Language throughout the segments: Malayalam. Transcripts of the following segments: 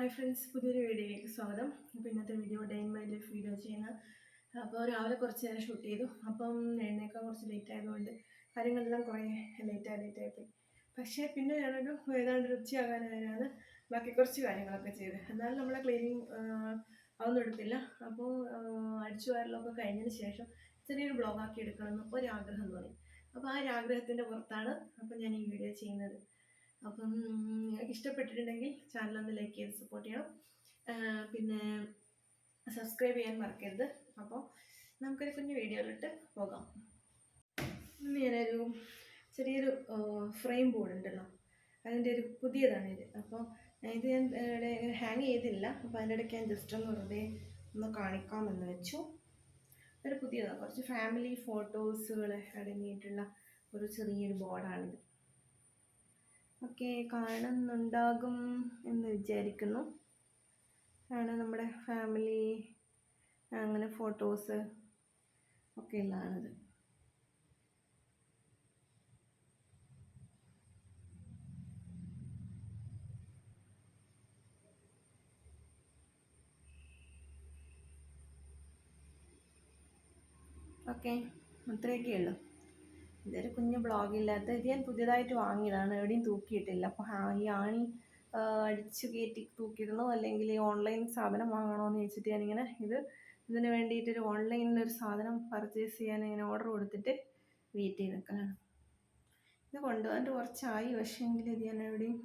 ഹായ് ഫ്രണ്ട്സ് പുതിയൊരു വീഡിയോയിലേക്ക് സ്വാഗതം. അപ്പോൾ ഇന്നത്തെ video day my life video ചെയ്യുന്ന അപ്പോൾ രാവിലെ കുറച്ച് നേരം ഷൂട്ട് ചെയ്തു. അപ്പം എഴുന്നേക്കാൻ കുറച്ച് ലേറ്റ് ആയതുകൊണ്ട് കാര്യങ്ങളെല്ലാം കുറേ ലേറ്റായി ലേറ്റ് പോയി. പക്ഷേ പിന്നെ ഞാനൊരു ഏതാണ്ട് ഒരു ഉച്ചയാകാനായാണ് ബാക്കി കുറച്ച് കാര്യങ്ങളൊക്കെ ചെയ്ത് എന്നാലും നമ്മളെ ക്ലീനിങ് അതൊന്നും എടുത്തില്ല. അപ്പോൾ അടിച്ചു വാരലൊക്കെ കഴിഞ്ഞതിന് ശേഷം ചെറിയൊരു ബ്ലോഗാക്കി എടുക്കണമെന്ന് ഒരാഗ്രഹം തോന്നി. അപ്പോൾ ആ ഒരു ആഗ്രഹത്തിന്റെ പുറത്താണ് അപ്പോൾ ഞാൻ ഈ വീഡിയോ ചെയ്യുന്നത്. അപ്പം ഇഷ്ടപ്പെട്ടിട്ടുണ്ടെങ്കിൽ ഒന്ന് ലൈക്ക് ചെയ്ത് സപ്പോർട്ട് ചെയ്യണം. പിന്നെ സബ്സ്ക്രൈബ് ചെയ്യാൻ മറക്കരുത്. അപ്പോൾ നമുക്കൊരു കുഞ്ഞു വീഡിയോയിലിട്ട് പോകാം. ഇന്ന് ഞാനൊരു ചെറിയൊരു ഫ്രെയിം ബോർഡ് ഉണ്ടല്ലോ. അതിന്റെ ഒരു പുതിയതാണ് ഇത്. അപ്പോൾ ഇത് ഞാൻ ഇവിടെ ഹാങ് ചെയ്തില്ല. അപ്പോൾ അതിന്റെ ഇടയ്ക്ക് ഞാൻ ജസ്റ്റ് ഒന്ന് വെറുതെ ഒന്ന് കാണിക്കാമെന്ന് വെച്ചു. ഒരു പുതിയതാണ് കുറച്ച് ഫാമിലി ഫോട്ടോസുകൾ അടങ്ങിയിട്ടുള്ള ഒരു ചെറിയൊരു ബോർഡാണിത് ഒക്കെ കാണുന്നുണ്ടാകും എന്ന് വിചാരിക്കുന്നു. ആണ് നമ്മുടെ ഫാമിലി അങ്ങനെ ഫോട്ടോസ് ഒക്കെ ഉള്ളതാണത് ഓക്കെ അത്രയൊക്കെ ഉള്ളൂ. ഇതൊരു കുഞ്ഞു ബ്ലോഗില്ലാത്ത ഇത് ഞാൻ പുതിയതായിട്ട് വാങ്ങിയതാണ്. എവിടെയും തൂക്കിയിട്ടില്ല. അപ്പോൾ ഈ ആണി അടിച്ചു കയറ്റി തൂക്കിയിടണോ അല്ലെങ്കിൽ ഈ ഓൺലൈൻ സാധനം വാങ്ങണോ എന്ന് ചോദിച്ചിട്ട് ഞാനിങ്ങനെ ഇത് ഇതിന് വേണ്ടിയിട്ടൊരു ഓൺലൈനിൽ ഒരു സാധനം പർച്ചേസ് ചെയ്യാൻ ഇങ്ങനെ ഓർഡർ കൊടുത്തിട്ട് വെയിറ്റ് ചെയ്ത് നിൽക്കലാണ്. ഇത് കൊണ്ടുപോകാൻ കുറച്ചായി. പക്ഷേ എങ്കിൽ ഇത് ഞാൻ എവിടെയും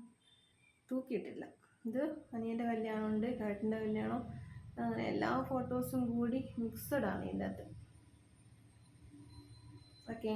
തൂക്കിയിട്ടില്ല. ഇത് അനിയന്റെ കല്യാണമുണ്ട് കാട്ടിന്റെ കല്യാണം. അങ്ങനെ എല്ലാ ഫോട്ടോസും കൂടി മിക്സഡാണ് ഇതിന്റെ അകത്ത്. ഓക്കെ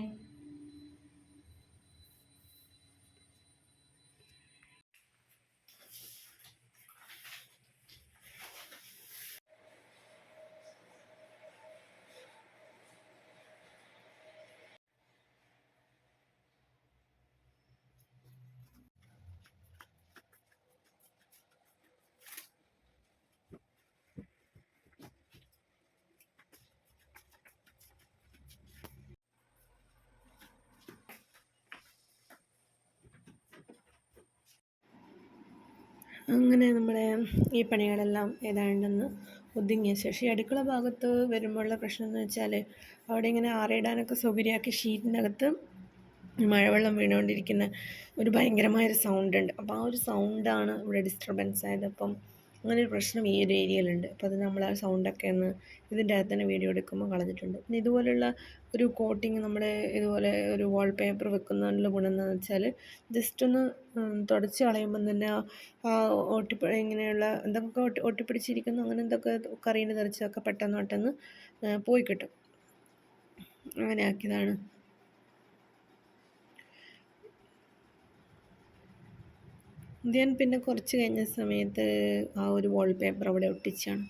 അങ്ങനെ നമ്മുടെ ഈ പണികളെല്ലാം ഏതാണ്ടെന്ന് ഒതുങ്ങിയ ശേഷം ഈ അടുക്കള ഭാഗത്ത് വരുമ്പോഴുള്ള പ്രശ്നം എന്ന് വെച്ചാൽ അവിടെ ഇങ്ങനെ ആറിയിടാനൊക്കെ സൗകര്യമാക്കി ഷീറ്റിനകത്ത് മഴവെള്ളം വീണുകൊണ്ടിരിക്കുന്ന ഒരു ഭയങ്കരമായൊരു സൗണ്ട് ഉണ്ട്. അപ്പോൾ ആ ഒരു സൗണ്ടാണ് ഇവിടെ ഡിസ്റ്റർബൻസ് ആയത്. അപ്പം അങ്ങനെ ഒരു പ്രശ്നം ഈ ഒരു ഏരിയയിലുണ്ട് അപ്പോൾ അത് നമ്മൾ ആ സൗണ്ടൊക്കെ ഒന്ന് ഇതിന്റെ അകത്ത് തന്നെ വീഡിയോ എടുക്കുമ്പോൾ കളഞ്ഞിട്ടുണ്ട്. പിന്നെ ഇതുപോലുള്ള ഒരു കോട്ടിങ് നമ്മൾ ഇതുപോലെ ഒരു വാൾ പേപ്പർ വെക്കുന്നതിനുള്ള ഗുണം എന്താണെന്ന് വെച്ചാൽ ജസ്റ്റ് ഒന്ന് തുടച്ച് കളയുമ്പം തന്നെ ആ- ഒട്ടിപ്പ ഇങ്ങനെയുള്ള എന്തൊക്കെ ഒട്ടി ഒട്ടിപ്പിടിച്ചിരിക്കുന്നു അങ്ങനെ എന്തൊക്കെ കറിയിൽ തെറിച്ചതൊക്കെ പെട്ടെന്ന് പെട്ടെന്ന് പോയി കിട്ടും. അങ്ങനെ ആക്കിയതാണ്. ഞാൻ പിന്നെ കുറച്ച് കഴിഞ്ഞ സമയത്ത് ആ ഒരു വാൾ പേപ്പർ അവിടെ ഒട്ടിച്ചാണ്.